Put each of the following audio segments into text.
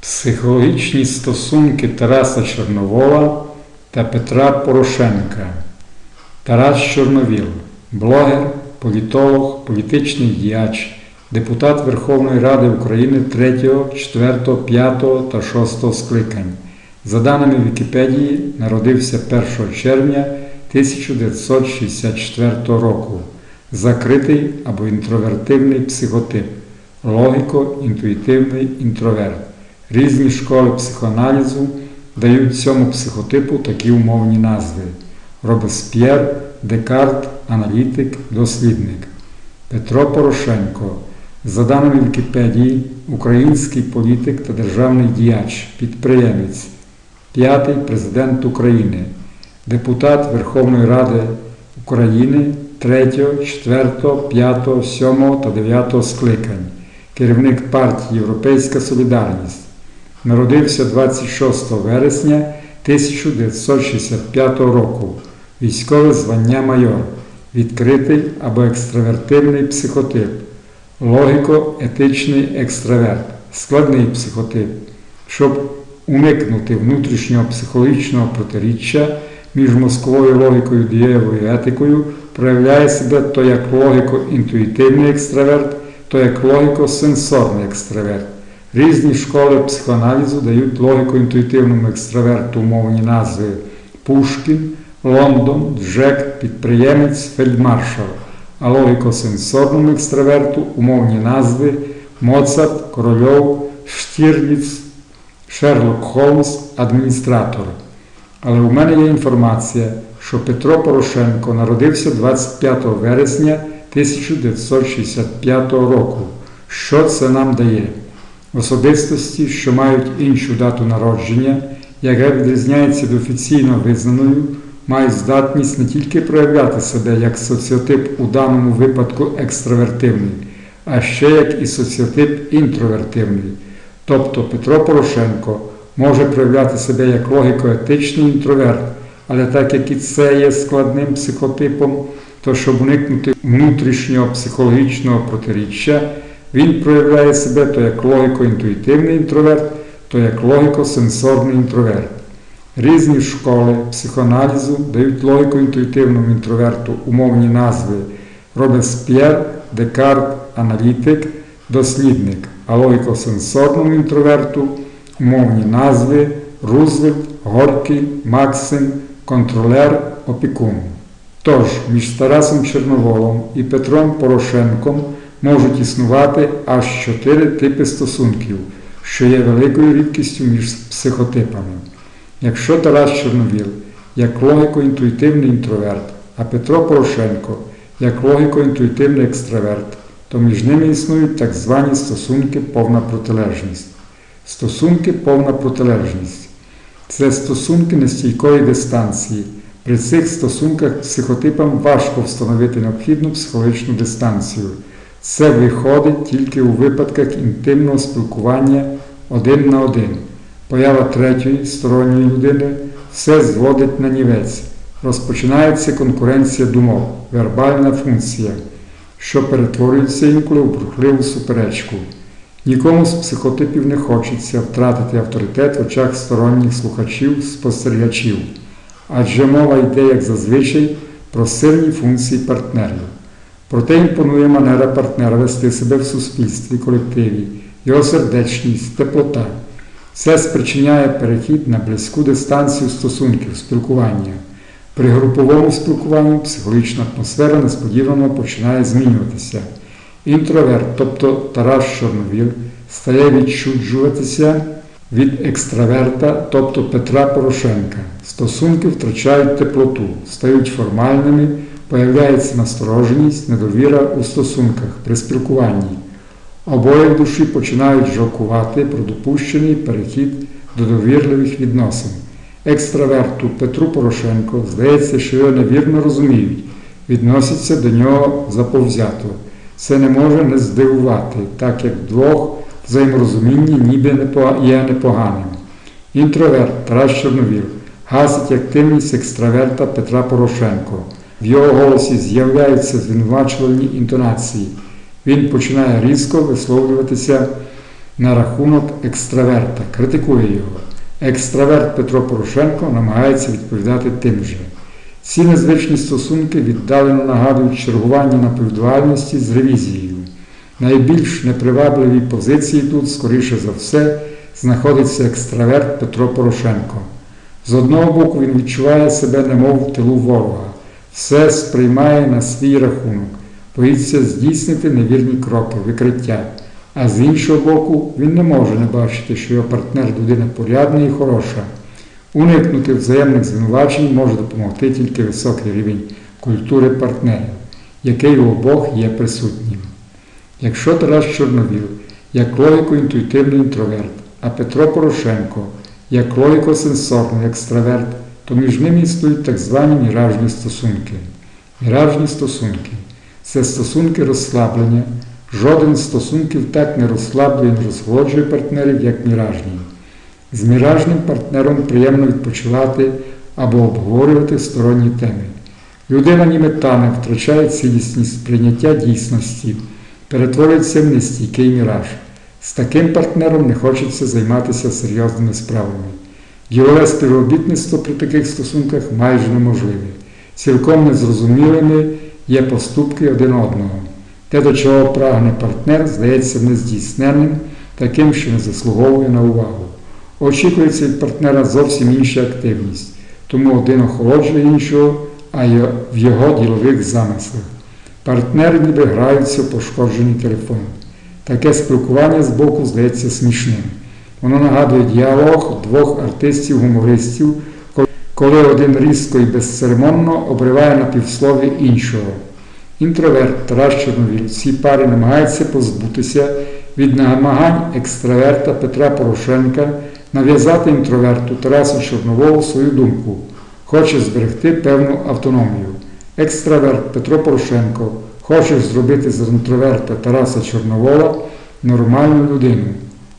Психологічні стосунки Тараса Чорновола та Петра Порошенка. Тарас Чорновіл, блогер, політолог, політичний діяч, депутат Верховної Ради України 3, 4, 5 та 6 скликань. За даними Вікіпедії, народився 1 червня 1964 року. Закритий або інтровертивний психотип, логіко-інтуїтивний інтроверт. Різні школи психоаналізу дають цьому психотипу такі умовні назви: Робесп'єр, Декарт, аналітик, дослідник. Петро Порошенко, за даними Вікіпедії, український політик та державний діяч, підприємець, п'ятий президент України, депутат Верховної Ради України 3, 4, 5, 7 та 9 скликань, керівник партії Європейська Солідарність. Народився 26 вересня 1965 року. Військове звання майор, відкритий або екстравертивний психотип, логіко-етичний екстраверт, складний психотип, щоб уникнути внутрішнього психологічного протиріччя між мозковою логікою дієвою етикою, проявляє себе то як логіко-інтуїтивний екстраверт, то як логіко-сенсорний екстраверт. Різні школи психоаналізу дають логіко-інтуїтивному екстраверту умовні назви Пушкін, Лондон, Джек, підприємець, фельдмаршал, а логіко-сенсорному екстраверту умовні назви Моцарт, Корольов, Штірліц, Шерлок Холмс, адміністратор. Але у мене є інформація, що Петро Порошенко народився 25 вересня 1965 року. Що це нам дає? Особистості, що мають іншу дату народження, яка відрізняється від офіційно визнаною, мають здатність не тільки проявляти себе як соціотип у даному випадку екстравертивний, а ще як і соціотип інтровертивний. Тобто Петро Порошенко може проявляти себе як логіко-етичний інтроверт, але так як і це є складним психотипом, то щоб уникнути внутрішнього психологічного протиріччя, він проявляє себе то як логіко-інтуїтивний інтроверт, то як логіко-сенсорний інтроверт. Різні школи психоаналізу дають логіко-інтуїтивному інтроверту умовні назви Робесп'єр, Декарт, аналітик, дослідник, а логіко-сенсорному інтроверту умовні назви Рузвельт, Горький, Максим, контролер, опікун. Тож між Тарасом Чорноволом і Петром Порошенком можуть існувати аж чотири типи стосунків, що є великою рідкістю між психотипами. Якщо Тарас Чорновіл як логіко-інтуїтивний інтроверт, а Петро Порошенко як логіко-інтуїтивний екстраверт, то між ними існують так звані стосунки повна протилежність. Стосунки повна протилежність це стосунки нестійкої дистанції. При цих стосунках психотипам важко встановити необхідну психологічну дистанцію. Це виходить тільки у випадках інтимного спілкування один на один. Поява третьої сторонньої людини все зводить на нівець. Розпочинається конкуренція думок, вербальна функція, що перетворюється інколи у бурхливу суперечку. Нікому з психотипів не хочеться втратити авторитет в очах сторонніх слухачів, спостерігачів, адже мова йде, як зазвичай, про сильні функції партнерів. Проте імпонує манера партнера вести себе в суспільстві, колективі, його сердечність, теплота. Це спричиняє перехід на близьку дистанцію стосунків, спілкування. При груповому спілкуванні психологічна атмосфера несподівано починає змінюватися. Інтроверт, тобто Тарас Чорновіл, стає відчуджуватися від екстраверта, тобто Петра Порошенка. Стосунки втрачають теплоту, стають формальними, появляється настороженість, недовіра у стосунках при спілкуванні. Обоє в душі починають жалкувати про допущений перехід до довірливих відносин. Екстраверту Петру Порошенко здається, що його невірно розуміють, відносяться до нього заповзято. Це не може не здивувати, так як вдвох взаєморозуміння ніби є непоганим. Інтроверт Тарас Чорновіл гасить активність екстраверта Петра Порошенко. В його голосі з'являються звинувачувальні інтонації. Він починає різко висловлюватися на рахунок екстраверта, критикує його. Екстраверт Петро Порошенко намагається відповідати тим же. Ці незвичні стосунки віддалено нагадують чергування напівдуальності з ревізією. Найбільш непривабливій позиції тут, скоріше за все, знаходиться екстраверт Петро Порошенко. З одного боку він відчуває себе немов в тилу ворога, все сприймає на свій рахунок, боїться здійснити невірні кроки, викриття. А з іншого боку, він не може не бачити, що його партнер людина порядна і хороша. Уникнути взаємних звинувачень може допомогти тільки високий рівень культури партнерів, який у обох є присутнім. Якщо Тарас Чорновіл як логіко-інтуїтивний інтроверт, а Петро Порошенко як логіко-сенсорний екстраверт, то між ними існують так звані міражні стосунки. Міражні стосунки це стосунки розслаблення. Жоден з стосунків так не розслаблює, не розголоджує партнерів, як міражні. З міражним партнером приємно відпочивати або обговорювати сторонні теми. Людина ніби тане, втрачає цілісність сприйняття дійсності, перетворюється в нестійкий міраж. З таким партнером не хочеться займатися серйозними справами. Ділове співробітництво при таких стосунках майже неможливе. Цілком незрозумілими є поступки один одного. Те, до чого прагне партнер, здається нездійсненним, таким, що не заслуговує на увагу. Очікується від партнера зовсім інша активність, тому один охолоджує іншого, а в його ділових замислах. Партнери ніби граються в пошкоджений телефон. Таке спілкування з боку здається смішним. Воно нагадує діалог двох артистів-гумористів, коли один різко і безцеремонно обриває на півслові іншого. Інтроверт Тарас Чорновіл в цій парі намагається позбутися від намагань екстраверта Петра Порошенка нав'язати інтроверту Тарасу Чорноволу свою думку, хоче зберегти певну автономію. Екстраверт Петро Порошенко хоче зробити з інтроверта Тараса Чорновола нормальну людину.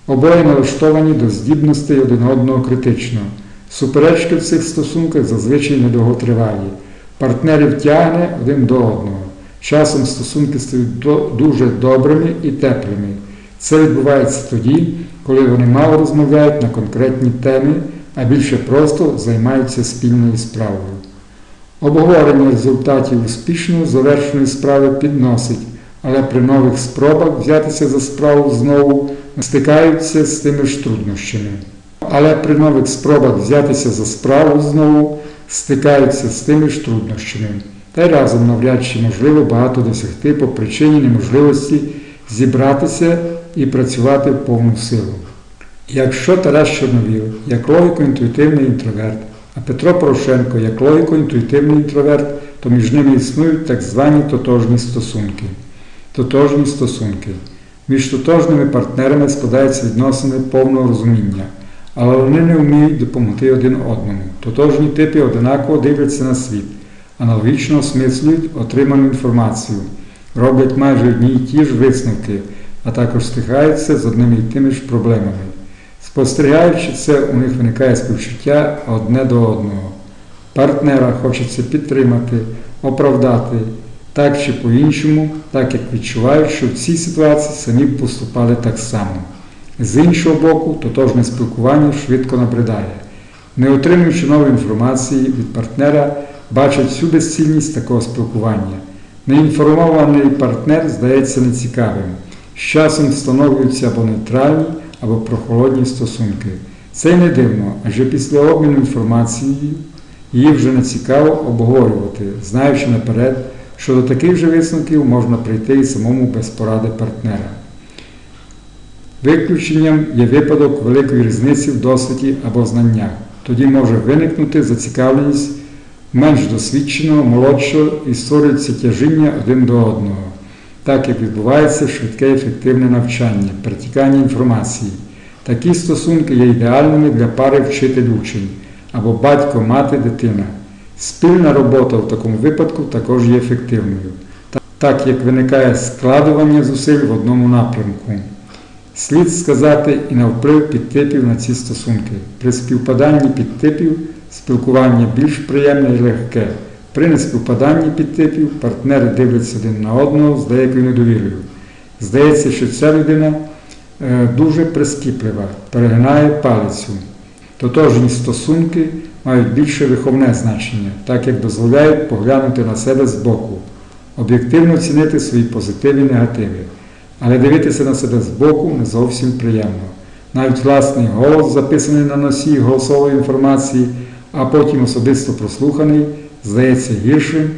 Обоє налаштовані до здібностей один одного критично. Суперечки в цих стосунках зазвичай недовготривалі. Партнерів тягне один до одного. Часом стосунки стають дуже добрими і теплими. Це відбувається тоді, коли вони мало розмовляють на конкретні теми, а більше просто займаються спільною справою. Обговорення результатів успішно завершеної справи підносить, але при нових спробах взятися за справу знову стикаються з тими ж труднощами. Але при нових спробах взятися за справу знову стикаються з тими ж труднощами. Та й разом навряд чи можливо багато досягти по причині неможливості зібратися і працювати в повну силу. Якщо Тарас Чорновіл як логіко-інтуїтивний інтроверт, а Петро Порошенко як логіко-інтуїтивний інтроверт, то між ними існують так звані тотожні стосунки. Тотожні стосунки. Між тотожними партнерами складаються відносини повного розуміння, але вони не вміють допомогти один одному. Тотожні типи одинаково дивляться на світ, аналогічно осмислюють отриману інформацію, роблять майже одні й ті ж висновки, а також стикаються з одними й тими ж проблемами. Спостерігаючи це, у них виникає співчуття одне до одного. Партнера хочеться підтримати, оправдати так чи по-іншому, так як відчувають, що в цій ситуації самі поступали так само. З іншого боку, тотожне спілкування швидко набридає. Не отримуючи нової інформації від партнера, бачать всю безцільність такого спілкування. Неінформований партнер здається нецікавим. З часом встановлюються або нейтральні, або прохолодні стосунки. Це й не дивно, адже після обміну інформацією її вже не цікаво обговорювати, знаючи наперед, що до таких же висновків можна прийти і самому без поради партнера. Виключенням є випадок великої різниці в досвіді або знаннях. Тоді може виникнути зацікавленість менш досвідченого, молодшого і створюється тяжіння один до одного так як відбувається швидке ефективне навчання, перетікання інформації. Такі стосунки є ідеальними для пари вчитель-учень або батько-мати-дитина. Спільна робота в такому випадку також є ефективною, так як виникає складування зусиль в одному напрямку. Слід сказати і навплив підтипів на ці стосунки. При співпаданні підтипів спілкування більш приємне і легке. При неспівпаданні підтипів партнери дивляться один на одного з деякою недовірою. Здається, що ця людина е, дуже прискіплива, перегинає палицю. Тотожні стосунки мають більше виховне значення, так як дозволяють поглянути на себе збоку, об'єктивно оцінити свої позитиви і негативи. Але дивитися на себе збоку не зовсім приємно. Навіть власний голос, записаний на носі голосової інформації, а потім особисто прослуханий, здається гіршим,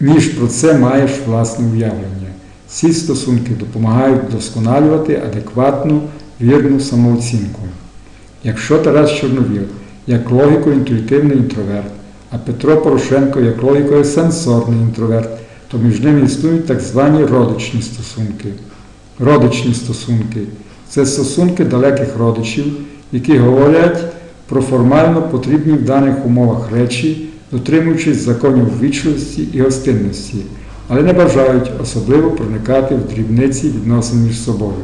ніж про це маєш власне уявлення. Ці стосунки допомагають вдосконалювати адекватну, вірну самооцінку. Якщо Тарас Чорновіл як логіко-інтуїтивний інтроверт, а Петро Порошенко як логіко-сенсорний інтроверт, то між ними існують так звані родичні стосунки. Родичні стосунки це стосунки далеких родичів, які говорять про формально потрібні в даних умовах речі, дотримуючись законів ввічливості і гостинності, але не бажають особливо проникати в дрібниці відносин між собою.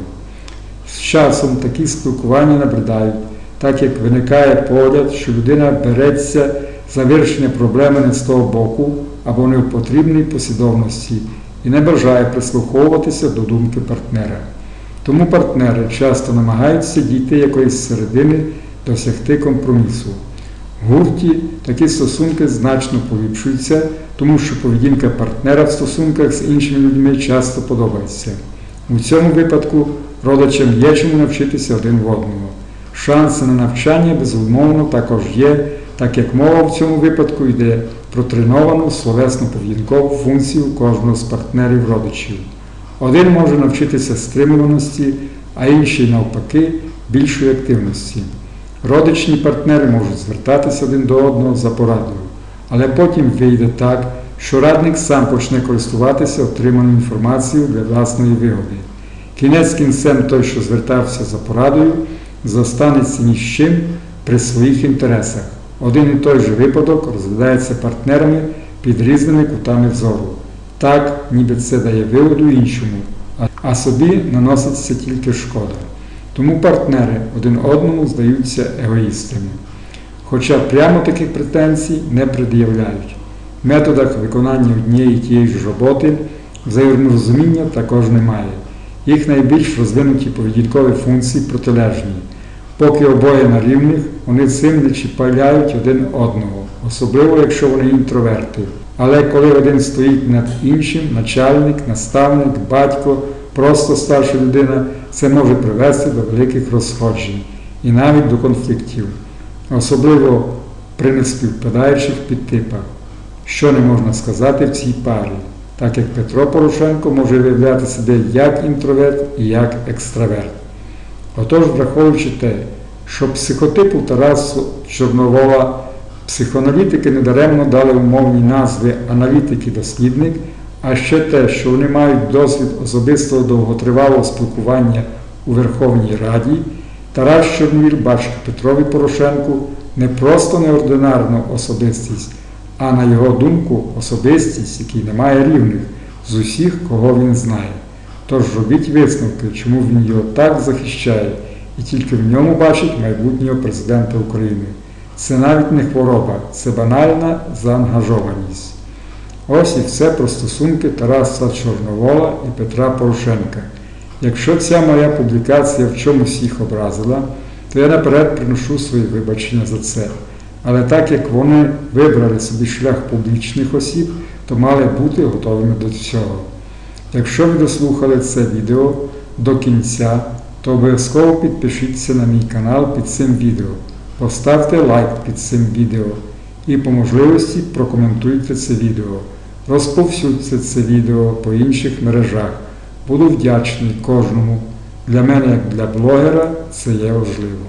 З часом такі спілкування набридають, так як виникає погляд, що людина береться за вирішення проблеми не з того боку або не в потрібній послідовності і не бажає прислуховуватися до думки партнера. Тому партнери часто намагаються дійти якоїсь середини, досягти компромісу. В гурті такі стосунки значно поліпшуються, тому що поведінка партнера в стосунках з іншими людьми часто подобається. У цьому випадку родичам є чому навчитися один в одного. Шанси на навчання безумовно також є, так як мова в цьому випадку йде про треновану словесно поведінкову функцію кожного з партнерів родичів. Один може навчитися стримуваності, а інший навпаки більшої активності. Родичні партнери можуть звертатися один до одного за порадою, але потім вийде так, що радник сам почне користуватися отриманою інформацією для власної вигоди. Кінець кінцем той, що звертався за порадою, зостанеться ні з чим при своїх інтересах. Один і той же випадок розглядається партнерами під різними кутами зору. Так, ніби це дає вигоду іншому, а собі наноситься тільки шкода. Тому партнери один одному здаються егоїстами. Хоча прямо таких претензій не пред'являють. В методах виконання однієї і тієї ж роботи взаєморозуміння також немає. Їх найбільш розвинуті поведінкові функції протилежні. Поки обоє на рівних, вони цим не чіпаляють один одного, особливо якщо вони інтроверти. Але коли один стоїть над іншим, начальник, наставник, батько, просто старша людина, це може привести до великих розходжень і навіть до конфліктів, особливо при неспівпадаючих підтипах, що не можна сказати в цій парі, так як Петро Порошенко може виявляти себе як інтроверт і як екстраверт. Отож, враховуючи те, що психотипу Тарасу Чорновола психоаналітики недаремно дали умовні назви аналітики-дослідник, а ще те, що вони мають досвід особистого довготривалого спілкування у Верховній Раді, Тарас Чорновіл бачить Петрові Порошенку не просто неординарну особистість, а на його думку особистість, якій немає рівних з усіх, кого він знає. Тож робіть висновки, чому він його так захищає і тільки в ньому бачить майбутнього президента України. Це навіть не хвороба, це банальна заангажованість. Ось і все про стосунки Тараса Чорновола і Петра Порошенка. Якщо ця моя публікація в чомусь їх образила, то я наперед приношу свої вибачення за це. Але так як вони вибрали собі шлях публічних осіб, то мали бути готовими до цього. Якщо ви дослухали це відео до кінця, то обов'язково підпишіться на мій канал під цим відео, поставте лайк під цим відео і по можливості прокоментуйте це відео. Розповсюдьте це відео по інших мережах. Буду вдячний кожному. Для мене, як для блогера, це є важливо.